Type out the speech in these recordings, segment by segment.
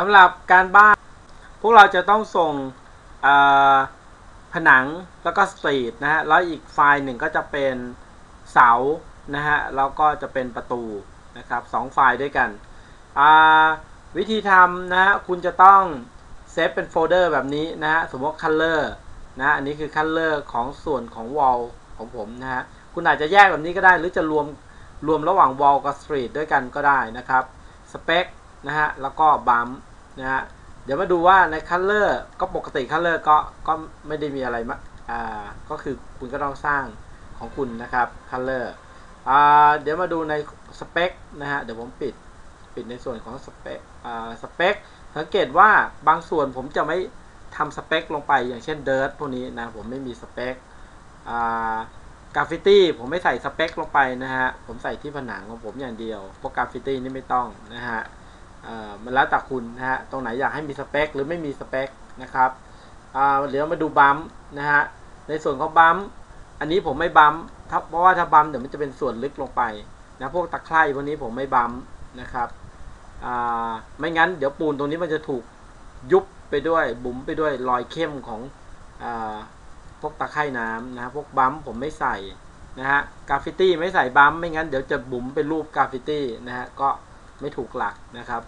สำหรับการบ้าน พวกเราจะต้องส่งผนังแล้วก็สตรีทนะฮะแล้วอีกไฟล์หนึ่งก็จะเป็นเสานะฮะแล้วก็จะเป็นประตูนะครับสองไฟล์ด้วยกันวิธีทำนะฮะคุณจะต้องเซฟเป็นโฟลเดอร์แบบนี้นะฮะสมมติ color นะอันนี้คือ color ของส่วนของ wall ของผมนะฮะคุณอาจจะแยกแบบนี้ก็ได้หรือจะรวมรวมระหว่าง wall กับ street ด้วยกันก็ได้นะครับ spec นะฮะแล้วก็ bump นะฮะเดี๋ยวมาดูว่าใน color ก็ปกติ color ก็ก็ไม่ได้มีอะไรมากอ่าก็คือคุณก็ต้องสร้างของคุณนะครับ color อ่าเดี๋ยวมาดูใน spec นะฮะเดี๋ยวผมปิดปิดในส่วนของ spec อ่า spec สังเกตว่าบางส่วนผมจะไม่ทำสเปคลงไปอย่างเช่น dirt พวกนี้นะผมไม่มีสเปคอ่ากราฟฟิตี้ผมไม่ใส่สเปคลงไปนะฮะ ผมใส่ที่ผนังของผมอย่างเดียวพวกกราฟฟิตี้นี่ไม่ต้องนะฮะ มันแล้วแต่คุณนะฮะ ตรงไหนอยากให้มีสเปค หรือไม่มีสเปคนะครับอ่าเดี๋ยวมาดูบัมนะฮะ ในส่วนของบัมอันนี้ผมไม่บัมเพราะว่าถ้าบัมเดี๋ยวมันจะเป็นส่วนลึกลงไปนะพวกตะไคร่พวกนี้ผมไม่บัมนะครับอ่าไม่งั้นเดี๋ยวปูนตรงนี้มันจะถูกยุบไปด้วยบุ๋มไปด้วยรอยเข้มของอ่าพวกตะไคร่น้ำนะฮะพวกบัมผมไม่ใส่นะฮะกราฟฟิตี้ไม่ใส่บัมไม่งั้นเดี๋ยวจะบุ๋มเป็นรูปกราฟฟิตี้นะฮะก็ ไม่ถูกหลักนะครับ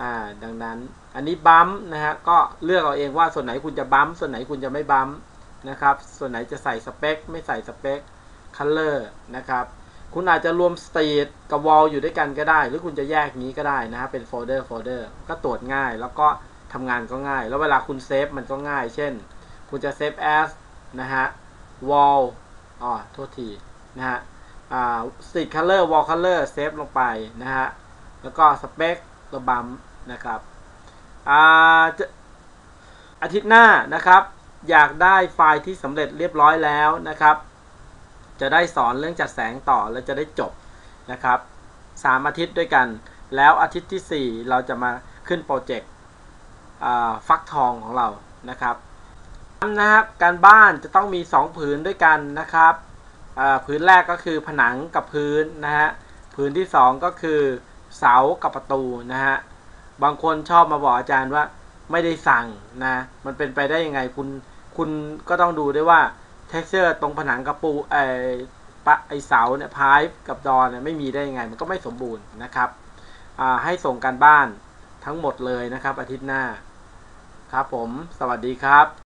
อ่าดังนั้นอันนี้บัมนะฮะก็เลือกเอาเองว่าส่วนไหนคุณจะบัมส่วนไหนคุณจะไม่บัมนะครับส่วนไหนจะใส่สเปคไม่ใส่สเปคคัลเลอร์นะครับคุณอาจจะรวมสตรีทกับวอลอยู่ด้วยกันก็ได้ หรือคุณจะแยกนี้ก็ได้นะฮะเป็นโฟลเดอร์โฟลเดอร์ก็ตรวจง่าย แล้วก็ทำงานก็ง่าย แล้วเวลาคุณเซฟมันก็ง่าย เช่น คุณจะเซฟ as นะฮะ wall อ๋อโทษทีนะฮะอ่า street color wall color เซฟลงไปนะฮะ แล้วก็สเปคตัวบัมนะครับอาอาทิตย์หน้านะครับ อยากได้ไฟล์ที่สำเร็จเรียบร้อยแล้วนะครับ จะได้สอนเรื่องจัดแสงต่อแล้วจะได้จบนะครับสามอาทิตย์ด้วยกัน แล้วอาทิตย์ที่ 4 เราจะมาขึ้นโปรเจกต์ฟักทองของเรานะครับนะครับการบ้านจะต้องมี 2 ผืนด้วยกันนะครับผืนแรกก็คือผนังกับพื้นนะฮะผืนที่ 2 ก็คือ เสากับประตูนะฮะบางคนชอบมาบอกอาจารย์ว่าไม่ได้สั่งนะ มันเป็นไปได้ยังไงคุณคุณก็ต้องดูด้วยว่า texture ตรงผนังกับปูไอปะไอเสาเนี่ยพายกับดอนเนี่ยไม่มีได้ยังไง มันก็ไม่สมบูรณ์นะครับอ่าให้ส่งการบ้านทั้งหมดเลยนะครับอาทิตย์หน้า ครับผม สวัสดีครับ